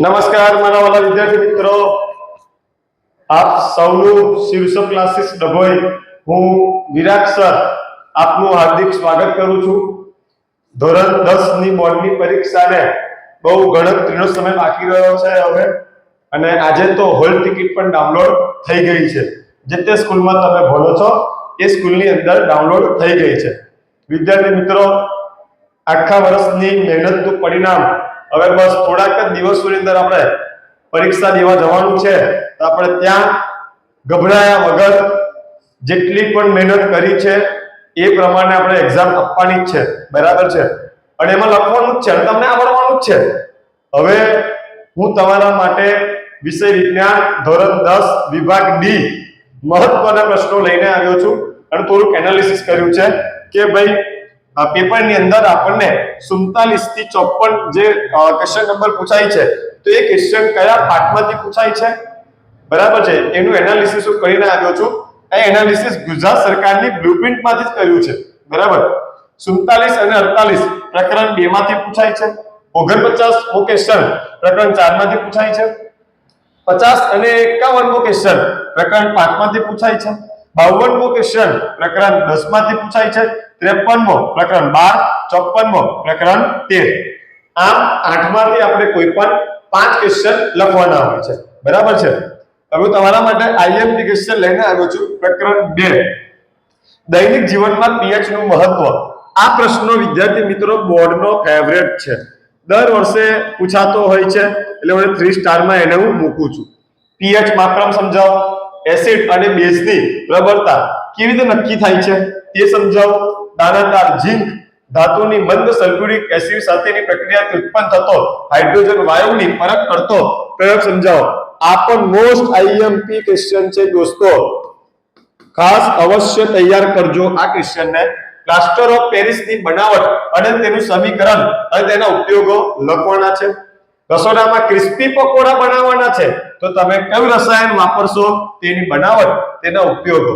નમસ્કાર, મારા વાલા વિદ્યાર્થી મિત્રો. આપ સૌનું શિવસપ ક્લાસીસ ડભોઈ. હું વિરાટ સર, આપનું હાર્દિક સ્વાગત કરું છું. ધોરણ દસની બોર્ડની પરીક્ષાને બહુ ગણતરીનો સમય બાકી રહ્યો છે હવે. અને આજે તો હોલ ટિકિટ પણ ડાઉનલોડ થઈ ગઈ છે. જે તે સ્કૂલમાં તમે ભણો છો, એ સ્કૂલની અંદર ડાઉનલોડ થઈ ગઈ છે. વિદ્યાર્થી મિત્રો, આખા વર્ષની મહેનતનું પરિણામ હવે બસ થોડાક જ દિવસોની અંદર આપણે પરીક્ષા દેવા જવાનું છે. તો આપણે ત્યાં ગભરાયા વગર જેટલી પણ મહેનત કરી છે, એ પ્રમાણે આપણે એક્ઝામ આપવાની જ છે. બરાબર છે? અને એમાં લખવાનું જ છે અને તમને આવડવાનું જ છે. હવે હું તમારા માટે વિષય વિજ્ઞાન ધોરણ દસ વિભાગ ડી મહત્વના પ્રશ્નો લઈને આવ્યો છું. અને થોડુંક એનાલિસિસ કર્યું છે કે ભાઈ પેપરની અંદર આપણને 47 થી 54 જે ક્વેશ્ચન નંબર પૂછાય છે, તો એ ક્વેશ્ચન કયા પાઠમાંથી પૂછાય છે? બરાબર છે? એનું એનાલિસિસ હું કરીને આવ્યો છું. એ એનાલિસિસ ગુજરાત સરકારની બ્લુપ્રિન્ટમાંથી જ કર્યું છે. બરાબર? 47 અને 48 પ્રકરણ 2 માંથી પૂછાય છે. 49 મો ક્વેશ્ચન પ્રકરણ 4 માંથી પૂછાય છે. 50 અને 51 મો ક્વેશ્ચન પ્રકરણ 5 માંથી પૂછાય છે. 52 મો ક્વેશ્ચન પ્રકરણ દસમાંથી પૂછાય છે. 53 મો પ્રકરણ 12 54 મો પ્રકરણ તેર. આમ આઠમાંથી આપણે કોઈ પણ પાંચ ક્વેશ્ચન લખવાના હોય છે. બરાબર છે? હવે તમારા માટે આઈએમપી ક્વેશ્ચન લઈને આવ્યો છું, પ્રકરણ બે. દૈનિક જીવનમાં પીએચનું મહત્વ. આ પ્રશ્નો વિદ્યાર્થી મિત્રો બોર્ડનો ફેવરેટ છે. દર વર્ષે પૂછાતો હોય છે, એટલે હું થ્રી સ્ટારમાં એને હું મૂકું છું. પીએચ માત્રામ સમજાવો. એસિડ અને બેઝની પ્રબળતા કેવી રીતે નક્કી થાય છે? તે સમજાવો. દાણાદાર ઝીંક ધાતુની મંદ સલ્ફ્યુરિક એસિડ સાથેની પ્રક્રિયાથી ઉત્પન્ન થતો હાઇડ્રોજન વાયુની ફરક કરતો પ્રયોગ સમજાવો. આ પણ મોસ્ટ આઈએમપી ક્વેશ્ચન છે દોસ્તો. ખાસ અવશ્ય તૈયાર કરજો આ ક્વેશ્ચનને. પ્લાસ્ટર ઓફ પેરિસની બનાવટ અને તેનું સમીકરણ અને તેના ઉપયોગો લખવાના છે. રસોડામાં ક્રિસ્પી પકોડા બનાવવાના છે, તો તમે કયું રસાયણ વાપરશો તેની બનાવટ, તેના ઉપયોગો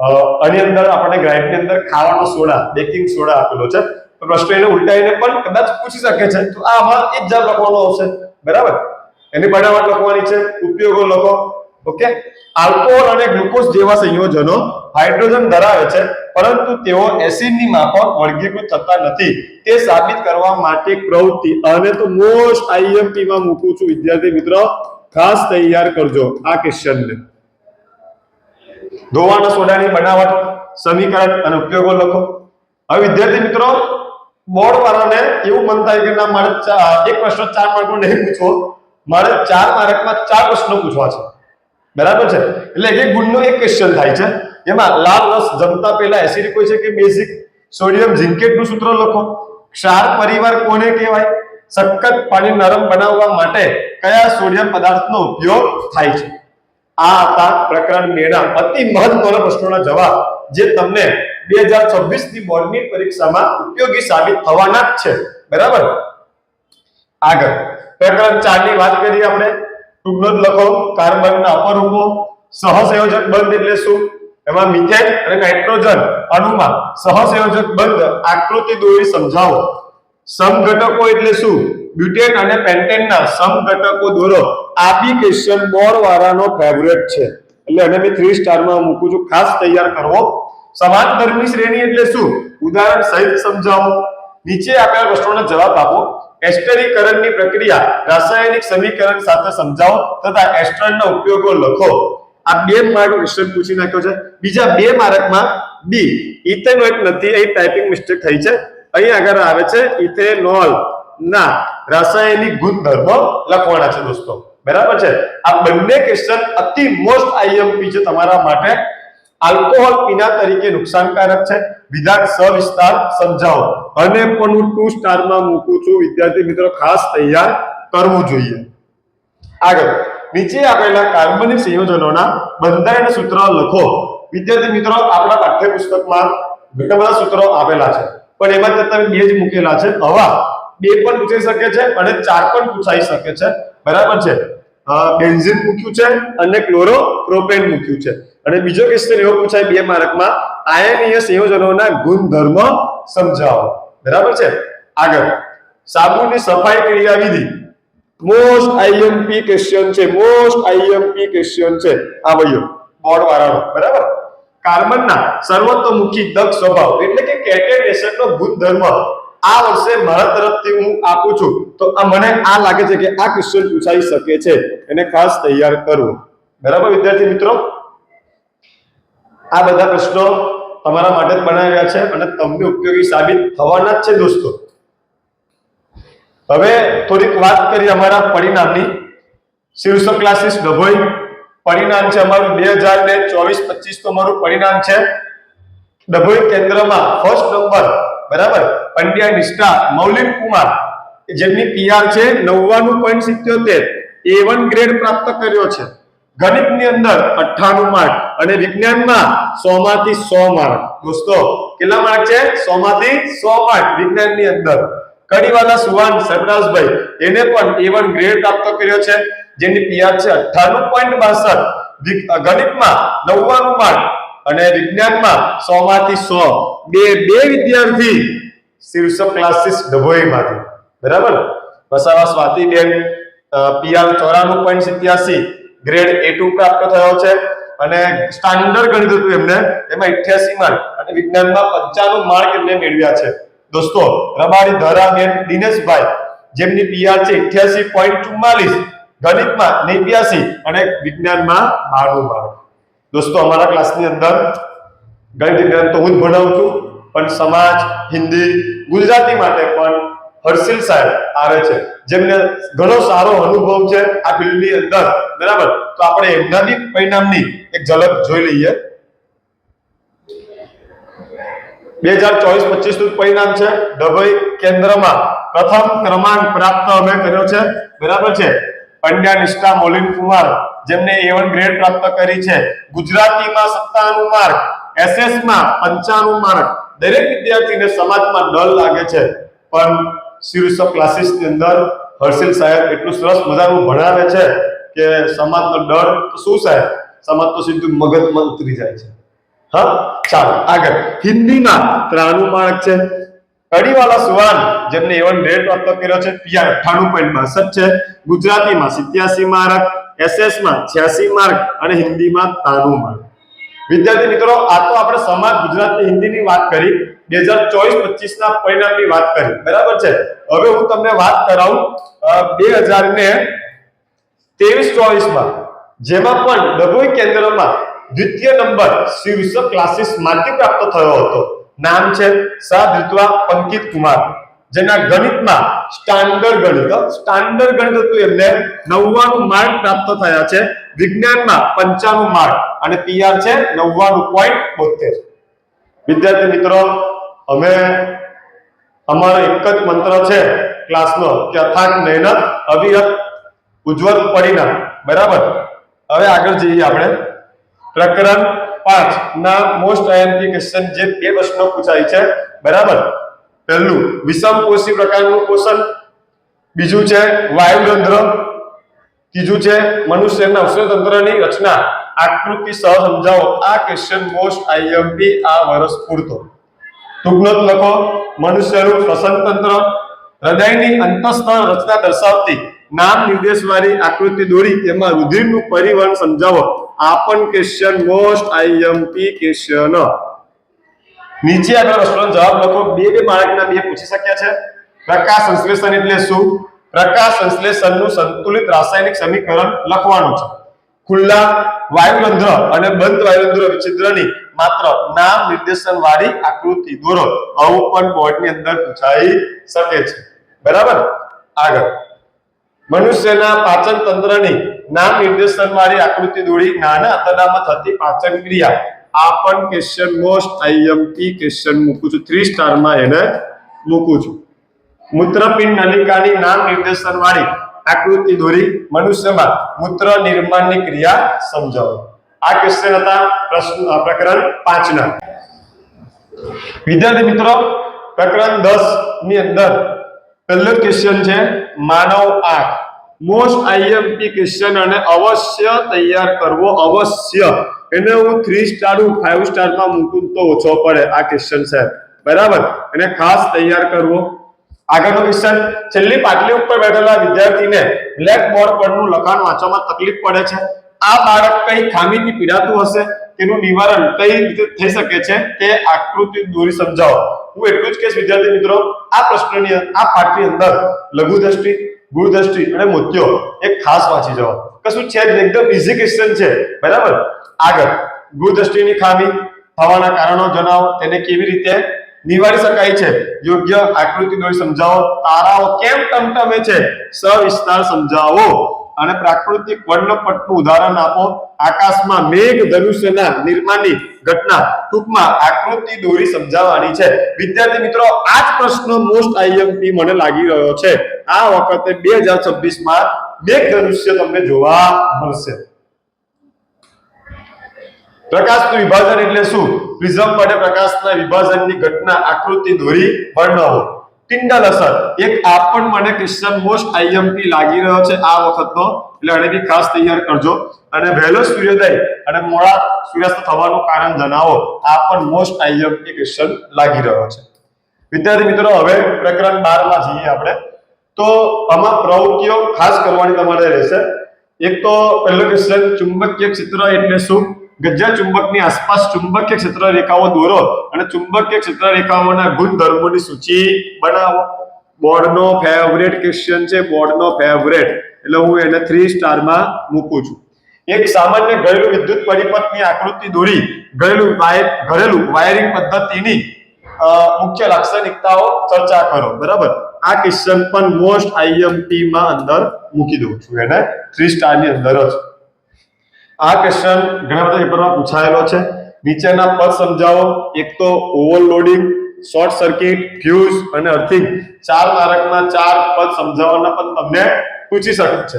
આની અંદર આપણે ગ્રાઇડની અંદર ખાવાનો સોડા, બેકિંગ સોડા આપેલો છે. તો પ્રશ્ન એને ઉલટાઈને પણ કદાચ પૂછી શકે છે, તો આમાં એક જ લખવાનો આવશે. બરાબર? એની બનાવટ લખવાની છે, ઉપયોગો લખો. ઓકે? આલ્કોહોલ અને ગ્લુકોઝ જેવા સંયોજનો હાઇડ્રોજન ધરાવે છે, પરંતુ તેઓ એસિડની માફક વર્ગીકૃત થતા નથી. તે સાબિત કરવા માટે પ્રવૃત્તિ. અને તો મોસ્ટ આઈએમપી માં મૂકું છું, વિદ્યાર્થી મિત્રો. ખાસ તૈયાર કરજો આ ક્વેશ્ચનને. ધોવાના સોડાની બનાવટ, સમીકરણ અને ઉપયોગો લખો. હવે વિદ્યાર્થી મિત્રો બોર્ડ વાળાને એવું મન થાય કે ના, મારે એક પ્રશ્ન ચાર માર્કનો નહીં પૂછવો. મારે ચાર માર્કમાં ચાર પ્રશ્નો પૂછવા છે. બરાબર છે? એટલે એક ગુણનો એક ક્વેશ્ચન થાય છે. એમાં લાલ રસ જમતા પહેલા એસિડિક હોય છે કે બેઝિક સોડિયમ ઝિંકેટનું સૂત્ર લખો. ક્ષાર પરિવાર કોને કહેવાય? સખત પાણી નરમ બનાવવા માટે કયા સોડિયમ પદાર્થનો ઉપયોગ થાય છે? આ હતા પ્રકરણ બેના અતિ મહત્વના પ્રશ્નોના જવાબ જે તમને બે હજાર છવ્વીસની બોર્ડની પરીક્ષામાં ઉપયોગી સાબિત થવાના જ છે. બરાબર? આગળ. પ્રકરણ ચારની વાત કરીએ આપણે. ટૂંકનો લખો કાર્બનના અપરૂપો સહસંયોજક બંધ એટલે શું? એમાં મિથેન અને નાઇટ્રોજન અણુમાં સહસંયોજક બંધ, આકૃતિ દોરી સમજાવો. સમઘટકો એટલે શું? બ્યુટેન અને પેન્ટેનના સમઘટકો દોરો. આ બી ક્વેશ્ચન બોર્ડ ફેવરેટ છે. એટલે એને મેં થ્રી સ્ટારમાં મૂકું છું. ખાસ તૈયાર કરવો. સમાંતરની શ્રેણી એટલે શું? ઉદાહરણ સહિત સમજાવો. નીચે આપેલા પ્રશ્નોના જવાબ આપો. એસ્ટરીકરણની પ્રક્રિયા રાસાયણિક સમીકરણ સાથે સમજાવો તથા એસ્ટરના ઉપયોગો લખો. આ બે માર્ક ક્વેશ્ચન પૂછી નાખ્યો છે. બીજા બે માર્કમાં બી ઇથેનોઇક નથી, અહીં ટાઈપિંગ મિસ્ટેક થઈ છે. અહીં આગળ આવે છે ઇથેનોલ ના રાસાયણિક ગુણધર્મો લખવાના છે દોસ્તો. બરાબર છે? આ બંને ક્વેશ્ચન અતિ મોસ્ટ આઈએમપી છે તમારા માટે. આલ્કોહોલ પીના તરીકે નુકસાનકારક છે. વિધાન સવિસ્તાર સમજાવો. અને પણ હું ટુ સ્ટારમાં મૂકું છું. વિદ્યાર્થી મિત્રો, ખાસ તૈયાર કરવું જોઈએ. આગળ. નીચે આપેલા કાર્બનિક સંયોજનોના બંધારણ સૂત્ર લખો. વિદ્યાર્થી મિત્રો, આપણા પાઠ્યપુસ્તકમાં ઘણા બધા સૂત્રો આપેલા છે. પણ એમાં તમે બે જ મૂકેલા છે. હવા બે પણ પૂછાઈ શકે છે અને ચાર પણ પૂછાઈ શકે છે. બરાબર છે? બેન્ઝિન મૂક્યું છે અને ક્લોરો પ્રોપેન મૂક્યું છે. અને બીજો ક્વેશ્ચન એવો પૂછાય, બે માર્કમાં. આયનીય સંયોજનોના ગુણધર્મ સમજાવો. બરાબર છે? આગળ. સાબુની સફાઈ ક્રિયા વિધિ મોસ્ટ આઈએમપી ક્વેશ્ચન છે. મોસ્ટ આઈએમપી ક્વેશ્ચન છે. આ ભાઈઓ, બોર્ડ વાળાનો. બરાબર? કાર્બનના સર્વતોમુખી દક્ષ સ્વભાવ, એટલે કે કેટેનેશનનો ગુણધર્મ. આ વર્ષે મારા તરફથી હું આપું છું. તો આ મને આ લાગે છે કે આ ક્વેશ્ચન પૂછાઈ શકે છે. એને ખાસ તૈયાર કરવું બરાબર વિદ્યાર્થી મિત્રો? આ બધા પ્રશ્નો તમારા માટે જ બનાવ્યા છે અને તમને ઉપયોગી સાબિત થવાના જ છે દોસ્તો. હવે થોડીક વાત કરીએ અમારા પરિણામની. શીર્ષ ક્લાસીસ ડભોઈ. પરિણામ છે અમારું બે હજાર ને ચોવીસ પચીસ તો અમારું પરિણામ છે. ડભોઈ કેન્દ્રમાં ફર્સ્ટ નંબર, બરાબર? પંડ્યા નિષ્ઠા, મૌલિક કુમાર, જેમની પીઆર છે નવ્વાણું પોઈન્ટ સિત્યોતેર. એ વન ગ્રેડ પ્રાપ્ત કર્યો છે. ગણિતની અંદર અઠ્ઠાણું માર્ક અને વિજ્ઞાનમાં સો માંથી સો માર્ક દોસ્તો, કેટલા માર્ક છે? સો માંથી સો માર્ક વિજ્ઞાનની અંદર. કડીવાલા સુવાન સરદાસભાઈ એને પણ એ વન ગ્રેડ પ્રાપ્ત કર્યો છે, જેની પીઆર છે અઠ્ઠાણું પોઈન્ટ બાસઠ. ગણિતમાં નવ્વાણું માર્ક અને વિજ્ઞાનમાં સો માંથી સો. બે બે વિદ્યાર્થી શીર્ષક ક્લાસીસ ડભોઈમાંથી. બરાબર? વસાવા સ્વાતિબેન પીઆર ચોરાણું પોઈન્ટ સિત્યાસી ગ્રેડ એ ટુ પ્રાપ્ત થયો છે. અને સ્ટાન્ડર્ડ ગણિત હતું એમને. એમાં 88 માર્ક અને વિજ્ઞાનમાં પંચાણું માર્ક એમને મેળવ્યા છે. દોસ્તો, રબારી ધરાબેન દિનેશભાઈ, જેમની પીઆર છે 88.44 ગણિતમાં 89 અને વિજ્ઞાનમાં 92 માર્ક દોસ્તો, અમારા ક્લાસની અંદર ગણિત વિજ્ઞાન તો હું જ ભણાવું છું, પણ સમાજ, હિન્દી, ગુજરાતી માટે પણ હર્ષિલ સાહેબ આવે છે, જેમને ઘણો સારો અનુભવ છે આ ફિલ્ડની અંદર. બરાબર? તો આપણે એમના બી પરિણામની એક ઝલક જોઈ લઈએ. બે હજાર ચોવીસ પચીસનું પરિણામ છે. ડભોઈ કેન્દ્રમાં પ્રથમ ક્રમાંક પ્રાપ્ત અમે કર્યો છે. બરાબર છે? પંડ્યા નિષ્ઠા મોલિન કુમાર, જેમને એ વન ગ્રેડ પ્રાપ્ત કરી છે. ગુજરાતીમાં સત્તાણું માર્ક એસએસમાં પંચાણું માર્ક. દરેક વિદ્યાર્થીને સમાજમાં ડર લાગે છે. પણ શિરુષ ક્લાસીસની અંદર હર્ષિલ સાહેબ એટલું સરસ મજાનું ભણાવે છે કે સમાજનો ડર તો શું સાહેબ? સમાજ તો સીધું મગજમાં ઉતરી જાય છે. હા? ચાલો, આગળ. હિન્દીમાં ત્રાણું માર્ક છે. કડીવાલા સુવાન, જેમને એવન રેટ પ્રાપ્ત કર્યો છે પીઆર અઠ્ઠાણું પોઈન્ટ બાસઠ છે. ગુજરાતીમાં સિત્યાસી માર્ક એસએસમાં છ્યાસી માર્ક અને હિન્દીમાં ત્રાણું માર્ક. વિદ્યાર્થી મિત્રો, આ તો આપણે સમાજ ગુજરાતી હિન્દીની વાત કરી. બે હજાર ચોવીસ પચીસ ના પરિણામની વાત કરી. બરાબર છે? હવે હું તમને વાત કરાવું બે હજાર ને ત્રેવીસ ચોવીસમાં જેમાં પણ ડભોઈ કેન્દ્રમાં દ્વિતીય નંબર શિવસ ક્લાસીસમાંથી પ્રાપ્ત થયો હતો. નામ છે શાહ ધૃતવા પંકિત કુમાર. જેના ગણિતમાં સ્ટાન્ડર્ડ ગણિત સ્ટાન્ડર્ડ ગણિત હતું એમને. નવ્વાણું માર્ક પ્રાપ્ત થયા છે. વિજ્ઞાનમાં પંચાણું માર્ક અને પીઆર છે નવ્વાણું પોઈન્ટ બોતેર વિદ્યાર્થી મિત્રો અમે અમારો એક જ મંત્ર છે ક્લાસનો કે અથાક મહેનત, અવિરત, ઉજ્જવળ પરિણામ બરાબર? હવે આગળ જઈએ આપણે. પ્રકરણ પાંચ. ના મોસ્ટ આઈએમપી ક્વેશ્ચન જે બે પ્રશ્નો પૂછાય છે. બરાબર? પહેલું, વિષમ કોષી પ્રકારનું પોષણ. બીજું છે વાયુતંત્ર ત્રીજું છે, મનુષ્યના ઉષ્ણતંત્રની રચના. આકૃતિ સહ સમજાવો. આ ક્વેશ્ચન મોસ્ટ આઈએમપી આ વર્ષ પૂરતો. ટૂંકનોટ લખો મનુષ્યનું શ્વસન હૃદયની અંતસ્થ રચના દર્શાવતી નામ નિર્દેશવાળી આકૃતિ દોરી, એમાં રુધિરનું પરિવહન સમજાવો. આ ક્વેશ્ચન મોસ્ટ આઈએમપી ક્વેશ્ચન નીચે આપેલા પ્રશ્નોનો જવાબ લખો. બે બે માર્કના બે પૂછી શક્યા છે. પ્રકાશ સંશ્લેષણ એટલે શું? પ્રકાશ સંશ્લેષણનું સંતુલિત રાસાયણિક સમીકરણ લખવાનું છે. ખુલ્લા વાયુરંધ્ર અને બંધ વાયુરંધ્ર વિચિત્રની માત્ર નામ નિર્દેશન વાળી આકૃતિ દોરો. આવું પણ બોર્ડની અંદર પૂછાઈ શકે છે. બરાબર? આગળ. મનુષ્યના પાચન તંત્રની નામ નિર્દેશન વાળી આકૃતિ દોરી નાના આંતરડામાં થતી પાચન ક્રિયા. આ પણ ક્વેશ્ચન મોસ્ટ આઈએમપી ક્વેશ્ચન મૂકું છું. થ્રી સ્ટારમાં એને મૂકું છું. મૂત્રપિંડ નલિકાની નામ નિર્દેશન વાળી આકૃતિ દોરી મનુષ્યમાં મૂત્ર નિર્માણની ક્રિયા સમજાવો. આ ક્વેશ્ચન હતા પ્રશ્ન પ્રકરણ 5 ના વિદ્યાર્થી મિત્રો, પ્રકરણ દસની અંદર પહેલો ક્વેશ્ચન છે, માનવ આંખ. મોસ્ટ આઈએમપી ક્વેશ્ચન અને અવશ્ય તૈયાર કરવો અવશ્ય. એને હું થ્રી સ્ટાર હું 5 સ્ટારમાં મૂકું તો ઓછો પડે આ ક્વેશ્ચન છે બરાબર? એને ખાસ તૈયાર કરવો આગળનો ક્વેશ્ચન છેલ્લી પાટલી ઉપર બેઠેલા વિદ્યાર્થીને બ્લેક બોર્ડ પરનું લખાણ વાંચવામાં તકલીફ પડે છે. આ બાળક કઈ ખામીથી પીડાતું હશે? તેનું નિવારણ કઈ રીતે થઈ શકે છે? તે આકૃતિ દોરી સમજાવો. હું એટલું જ કહીશ, વિદ્યાર્થી મિત્રો, આ પ્રશ્નની આ પાઠની અંદર લઘુ દ્રષ્ટિ ગુણ દ્રષ્ટિ અને મોત્યો એક ખાસ વાંચી જાઓ કશું છે એકદમ ઇઝી ક્વેશ્ચન છે. બરાબર? આગળ. ગુણ દ્રષ્ટિની ખામી, થવાના કારણો જણાવો. તેને કેવી રીતે નિવારી શકાય છે. યોગ્ય આકૃતિ દોરી સમજાવો. તારાઓ કેમ ટમટમે છે? સવિસ્તાર સમજાવો. અને પ્રાકૃતિક વર્ણપટનું ઉદાહરણ આપો. આકાશમાં મેઘ, ધનુષ્યના નિર્માણની ઘટના ટૂંકમાં આકૃતિ દોરી સમજાવવાની છે. વિદ્યાર્થી મિત્રો, આ જ પ્રશ્ન મોસ્ટ આઈએમપી મને લાગી રહ્યો છે. આ વખતે બે હજાર છવ્વીસમાં મેઘ, ધનુષ્ય તમને જોવા મળશે. પ્રકાશનું વિભાજન એટલે શું? પ્રિઝમ માટે પ્રકાશના વિભાજનની ઘટના આકૃતિ દોરી વર્ણવો. ટિન્ડલ અસર. એક આપ પણ મને ક્રિશ્ચન મોસ્ટ આઈએમપી લાગી રહ્યો છે આ વખતનો. એટલે આને બી ખાસ તૈયાર કરજો. અને વહેલો સૂર્યોદય અને મોડા સૂર્યાસ્ત થવાનું કારણ જણાવો. આ પણ મોસ્ટ આઈએમપી ક્વેશ્ચન લાગી રહ્યો છે. વિદ્યાર્થી મિત્રો, હવે પ્રકરણ 12 માં જઈએ આપણે. તો આમાં પ્રવૃત્તિઓ ખાસ કરવાની તમારે રહેશે. એક તો પહેલો ક્વેશ્ચન ચુંબકીય ક્ષેત્ર એટલે શું? ગજ્જા ચુંબકની આસપાસ ચુંબકીય ક્ષેત્ર રેખાઓ દોરો અને ચુંબકીય ક્ષેત્ર રેખાઓના ગુણધર્મોની સૂચિ બનાવો. બોર્ડનો ફેવરેટ ક્વેશ્ચન છે, બોર્ડનો ફેવરેટ એટલે હું એને થ્રી સ્ટારમાં મૂકું છું. એક સામાન્ય ઘરેલું વિદ્યુત પરિપથની આકૃતિ દોરી. ઘરેલું વાયર ઘરેલું વાયરિંગ પદ્ધતિની મુખ્ય લાક્ષણિકતાઓ ચર્ચા કરો. બરાબર? આ ક્વેશ્ચન પણ મોસ્ટ આઈએમપી માં અંદર મૂકી દઉં છું. એને થ્રી સ્ટારની અંદર જ. આ ક્વેશ્ચન ઘણા બધા પેપરમાં પૂછાયેલો છે. નીચેના પદ સમજાવો. એક તો ઓવરલોડિંગ શોર્ટ સર્કિટ ફ્યુઝ અને અર્થિંગ ચાર માર્કમાં ચાર પદ સમજાવવાના પણ તમને પૂછી શકે છે.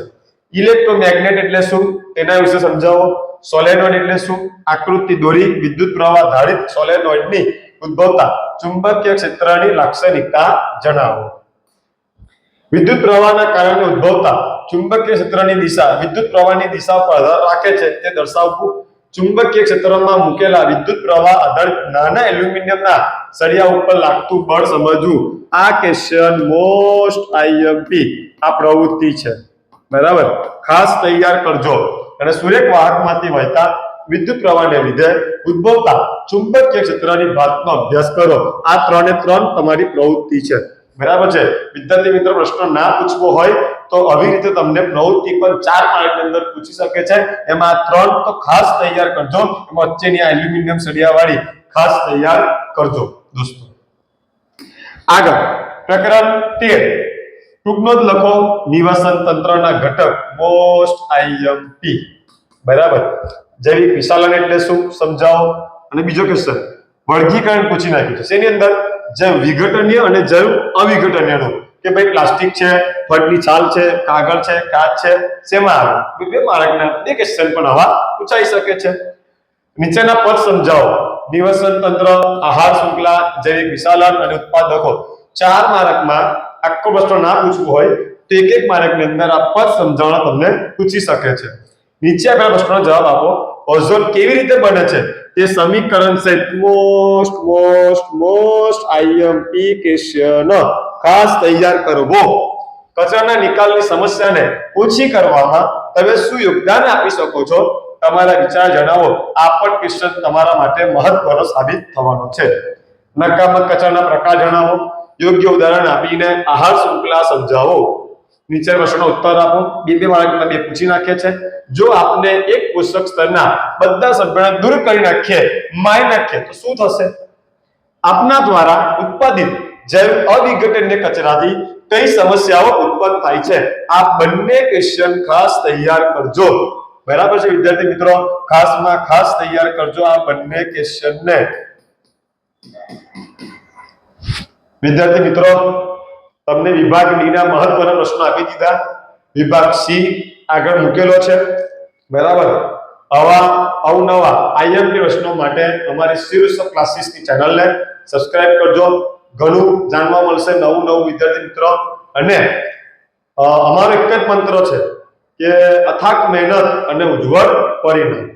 ઇલેક્ટ્રોમેગ્નેટ એટલે શું? તેના વિશે સમજાવો. સોલેનોઇડ એટલે શું? આકૃતિ દોરી, વિદ્યુત પ્રવાહ ધારિત સોલેનોઇડની ઉદ્ભવતા ચુંબકીય ક્ષેત્રની લાક્ષણિકતા જણાવો. વિદ્યુત પ્રવાહના કારણે ઉદ્ભવતા ચુંબકીય ક્ષેત્રની દિશા વિદ્યુત પ્રવાહની દિશા પર આધાર રાખે છે. તે દર્શાવવું ચુંબકીય ક્ષેત્રમાં મૂકેલા વિદ્યુત પ્રવાહ આધારિત નાના એલ્યુમિનિયમના સળિયા ઉપર લાગતું બળ સમજવું. આ ક્વેશ્ચન મોસ્ટ આઈએમપી આ પ્રવૃત્તિ છે. બરાબર? ખાસ તૈયાર કરજો. અને સુરેખ વાહકમાંથી વહેતા વિદ્યુત પ્રવાહને લીધે ઉદ્ભવતા ચુંબકીય ક્ષેત્રની ભાતનો અભ્યાસ કરો. આ ત્રણે ત્રણ તમારી પ્રવૃત્તિ છે. બરાબર છે? વિદ્યાર્થી મિત્રો, પ્રશ્ન ના પૂછવો હોય તો આવી રીતે તમને પ્રવૃત્તિ પણ ચાર માર્કની અંદર પૂછી શકે છે. એમાં ત્રણ તો ખાસ તૈયાર કરજો. વચ્ચેની આ એલ્યુમિનિયમ સળિયાવાળી ખાસ તૈયાર કરજો દોસ્તો. આગળ, પ્રકરણ તેર. જ લખો, નિવાસન તંત્રના ઘટક મોસ્ટ આઈએમપી બરાબર? જૈવિક વિશાલન એટલે શું? સમજાવો. અને બીજો ક્વેશ્ચન વર્ગીકરણ પૂછી નાખ્યું છે. શેની અંદર? જૈવ વિઘટનીય અને જૈવ અવિઘટનીયનું. કે ભાઈ પ્લાસ્ટિક છે, ફળની છાલ છે, કાગળ છે, કાચ છે, શેમાં આવે? બે માર્કના બે ક્વેશ્ચન પણ આવા પૂછાઈ શકે છે. નીચેના પદ સમજાવો. નિવસન તંત્ર, આહાર શૃંખલા, જૈવિક વિશાલન અને ઉત્પાદકો. ચાર માર્કમાં આખો પ્રશ્ન ના પૂછવું હોય, તો એક એક માર્કની અંદર આ પદ સમજાવવા તમને પૂછી શકે છે. નીચે આપેલા પ્રશ્નનો જવાબ આપો. ઓઝોન કેવી રીતે બને છે? તે સમીકરણ છે. Most most most IMP question ખાસ તૈયાર કરવો. કચરાના નિકાલની સમસ્યાને ઓછી કરવામાં તમે શું યોગદાન આપી શકો છો? તમારા વિચાર જણાવો. આ પણ ક્વેશ્ચન તમારા માટે મહત્વનો સાબિત થવાનો છે. નકામક કચરાના પ્રકાર જણાવો. યોગ્ય ઉદાહરણ આપીને આહાર શૃંખલા સમજાવો. નીચે પ્રશ્નનો ઉત્તર આપો. બે બે માર્કના બે પૂછી નાખે છે. જો આપને એક પોષક સ્તરના બધા સભ્યોને દૂર કરી નાખીએ મારી નાખીએ તો શું થશે? આપના દ્વારા ઉત્પાદિત જૈવ અવિઘટનીય કચરાથી કઈ સમસ્યાઓ ઉત્પન્ન થાય છે? આ બંને ક્વેશ્ચન ખાસ તૈયાર કરજો. બરાબર છે, વિદ્યાર્થી મિત્રો? ખાસમાં ખાસ તૈયાર કરજો આ બંને ક્વેશ્ચનને વિદ્યાર્થી મિત્રો તમને વિભાગ ડી ના મહત્વના પ્રશ્નો આપી દીધા. વિભાગ સી આગળ મૂકેલો છે. બરાબર. આવા અવનવા આઈએમપી પ્રશ્નો માટે અમારી ઓફ ક્લાસીસની ચેનલને સબસ્ક્રાઇબ કરજો. ઘણું જાણવા મળશે નવું નવું વિદ્યાર્થી મિત્રો. અને અમારો એક જ મંત્ર છે કે અથાક મહેનત અને ઉજ્જવળ પરિણામ.